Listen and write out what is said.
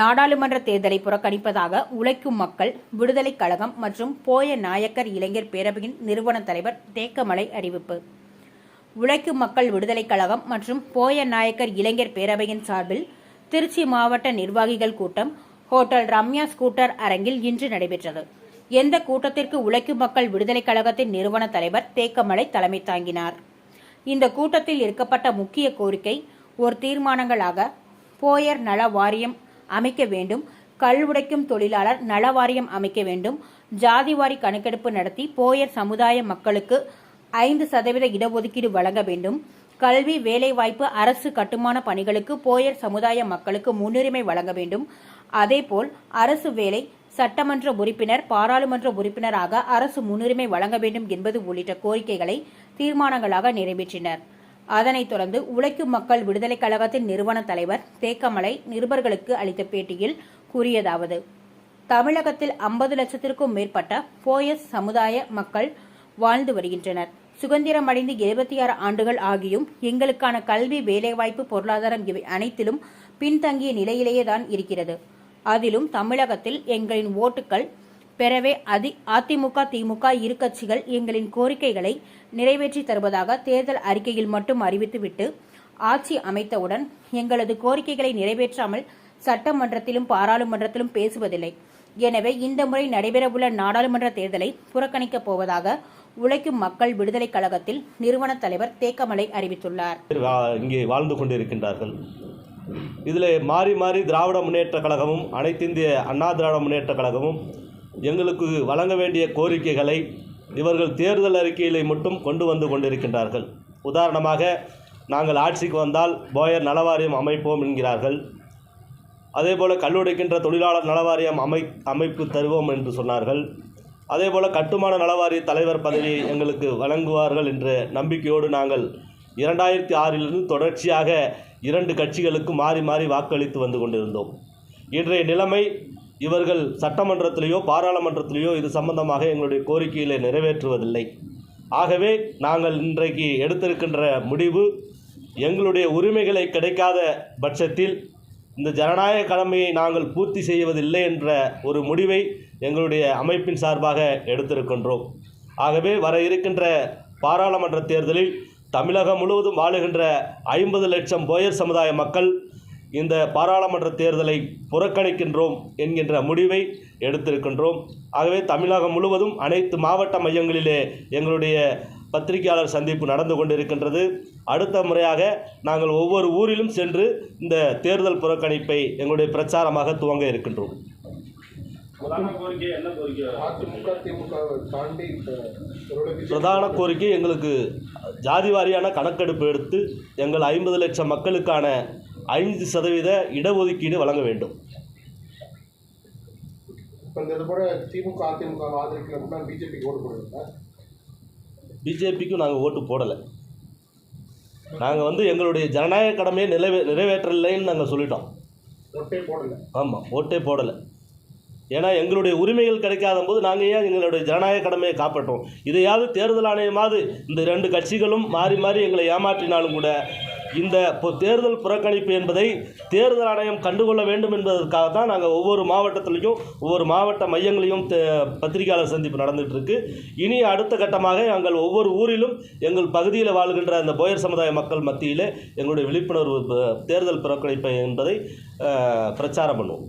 நாடாளுமன்ற தேர்தலை புறக்கணிப்பதாக உழைக்கும் மக்கள் விடுதலைக் கழகம் மற்றும் போய நாயக்கர் இளைஞர் பேரவையின் நிறுவன தலைவர் தேக்கமலை அறிவிப்பு. உழைக்கும் மக்கள் விடுதலைக் கழகம் மற்றும் போய நாயக்கர் இளைஞர் பேரவையின் சார்பில் திருச்சி மாவட்ட நிர்வாகிகள் கூட்டம் ஹோட்டல் ரம்யா ஸ்கூட்டர் அரங்கில் இன்று நடைபெற்றது. எந்த கூட்டத்திற்கு உழைக்கும் மக்கள் விடுதலைக் கழகத்தின் நிறுவன தலைவர் தேக்கமலை தலைமை தாங்கினார். இந்த கூட்டத்தில் இருக்கப்பட்ட முக்கிய கோரிக்கை ஒரு தீர்மானங்களாக போயர் நல வாரியம் அமைக்க வேண்டும். கல் உடைக்கும் தொழிலாளர் நலவாரியம் அமைக்க வேண்டும். ஜாதிவாரி கணக்கெடுப்பு நடத்தி போயர் சமுதாய மக்களுக்கு ஐந்து சதவீத இடஒதுக்கீடு வழங்க வேண்டும். கல்வி வேலைவாய்ப்பு அரசு கட்டுமான பணிகளுக்கு போயர் சமுதாய மக்களுக்கு முன்னுரிமை வழங்க வேண்டும். அதேபோல் அரசு வேலை சட்டமன்ற உறுப்பினர் பாராளுமன்ற உறுப்பினராக அரசு முன்னுரிமை வழங்க வேண்டும் என்பது உள்ளிட்ட கோரிக்கைகளை தீர்மானங்களாக நிறைவேற்றினர். அதனைத் தொடர்ந்து உழைக்கும் மக்கள் விடுதலைக் கழகத்தின் நிறுவன தலைவர் தேக்கமலை நிருபர்களுக்கு அளித்த பேட்டியில் கூறியதாவது தமிழகத்தில் ஐம்பது லட்சத்திற்கும் மேற்பட்ட போயஸ் சமுதாய மக்கள் வாழ்ந்து வருகின்றனர். சுதந்திரம் அடைந்து இருபத்தி ஆறு ஆண்டுகள் ஆகியும் எங்களுக்கான கல்வி வேலைவாய்ப்பு பொருளாதாரம் இவை அனைத்திலும் பின்தங்கிய நிலையிலேயே தான் இருக்கிறது. அதிலும் தமிழகத்தில் எங்களின் ஓட்டுகள் பெறவே அதி அதிமுக திமுக இரு கட்சிகள் எங்களின் கோரிக்கைகளை நிறைவேற்றி தருவதாக தேர்தல் அறிக்கையில் மட்டும் அறிவித்துவிட்டு ஆட்சி அமைத்தவுடன் எங்களது கோரிக்கைகளை நிறைவேற்றாமல் சட்டமன்றத்திலும் பாராளுமன்றத்திலும் பேசுவதில்லை. எனவே இந்த முறை நடைபெறவுள்ள நாடாளுமன்ற தேர்தலை புறக்கணிக்கப் போவதாக உழைக்கும் மக்கள் விடுதலைக் கழகத்தில் நிறுவன தலைவர் தேக்கமலை அறிவித்துள்ளார். இங்கே வாழ்ந்து கொண்டிருக்கின்றார்கள். இதில் மாறி மாறி திராவிட முன்னேற்றக் கழகமும் அனைத்திந்திய அண்ணா திராவிட முன்னேற்றக் கழகமும் எங்களுக்கு வழங்க வேண்டிய கோரிக்கைகளை இவர்கள் தேர்தல் அறிக்கையிலே மட்டும் கொண்டு வந்து கொண்டிருக்கின்றார்கள். உதாரணமாக நாங்கள் ஆட்சிக்கு வந்தால் போயர் நலவாரியம் அமைப்போம் என்கிறார்கள். அதேபோல் கல்லுடைக்கின்ற தொழிலாளர் நலவாரியம் அமை அமைப்பு தருவோம் என்று சொன்னார்கள். அதேபோல் கட்டுமான நலவாரிய தலைவர் பதவி எங்களுக்கு வழங்குவார்கள் என்ற நம்பிக்கையோடு நாங்கள் இரண்டாயிரத்தி ஆறிலிருந்து தொடர்ச்சியாக இரண்டு கட்சிகளுக்கு மாறி மாறி வாக்களித்து வந்து கொண்டிருந்தோம். இன்றைய நிலைமை இவர்கள் சட்டமன்றத்திலேயோ பாராளுமன்றத்திலேயோ இது சம்பந்தமாக எங்களுடைய கோரிக்கைகளை நிறைவேற்றுவதில்லை. ஆகவே நாங்கள் இன்றைக்கு எடுத்திருக்கின்ற முடிவு எங்களுடைய உரிமைகளை கிடைக்காத பட்சத்தில் இந்த ஜனநாயக கடமையை நாங்கள் பூர்த்தி செய்வதில்லை என்ற ஒரு முடிவை எங்களுடைய அமைப்பின் சார்பாக எடுத்திருக்கின்றோம். ஆகவே வர இருக்கின்ற பாராளுமன்ற தேர்தலில் தமிழகம் முழுவதும் வாழுகின்ற ஐம்பது லட்சம் போயர் சமுதாய மக்கள் இந்த பாராளுமன்ற தேர்தலை புறக்கணிக்கின்றோம் என்கின்ற முடிவை எடுத்திருக்கின்றோம். ஆகவே தமிழகம் முழுவதும் அனைத்து மாவட்ட மையங்களிலே எங்களுடைய பத்திரிகையாளர் சந்திப்பு நடந்து கொண்டிருக்கின்றது. அடுத்த முறையாக நாங்கள் ஒவ்வொரு ஊரிலும் சென்று இந்த தேர்தல் புறக்கணிப்பை எங்களுடைய பிரச்சாரமாக துவங்க இருக்கின்றோம். பிரதான கோரிக்கை எங்களுக்கு ஜாதி வாரியான கணக்கெடுப்பு எடுத்து எங்கள் ஐம்பது லட்சம் மக்களுக்கான ஐந்து சதவீத இடஒதுக்கீடு வழங்க வேண்டும். திமுக அதிமுக ஆதரிக்கல அப்படின்னா பிஜேபிக்கு ஓட்டு போடுவீங்களா பிஜேபிக்கும் நாங்கள் ஓட்டு போடலை. நாங்கள் வந்து எங்களுடைய ஜனநாயக கடமையை நிறைவே நிறைவேற்றலைன்னு நாங்கள் சொல்லிட்டோம். ஒட்டே போடல. ஆமாம் ஓட்டே போடலை. ஏன்னா எங்களுடைய உரிமைகள் கிடைக்காத போது நாங்கள் ஏன் எங்களுடைய ஜனநாயக கடமையை காப்பாற்றோம்? இதையாவது தேர்தல் ஆணையமாவது இந்த ரெண்டு கட்சிகளும் மாறி மாறி எங்களை ஏமாற்றினாலும் கூட இந்த தேர்தல் புறக்கணிப்பு என்பதை தேர்தல் ஆணையம் கண்டுகொள்ள வேண்டும் என்பதற்காக தான் நாங்கள் ஒவ்வொரு மாவட்டத்திலையும் ஒவ்வொரு மாவட்ட மையங்களையும் பத்திரிகையாளர் சந்திப்பு நடந்துகிட்ருக்கு இனி அடுத்த கட்டமாக நாங்கள் ஒவ்வொரு ஊரிலும் எங்கள் பகுதியில் வாழ்கின்ற அந்த போயர் சமுதாய மக்கள் மத்தியில் எங்களுடைய விழிப்புணர்வு தேர்தல் புறக்கணிப்பு என்பதை பிரச்சாரம் பண்ணுவோம்.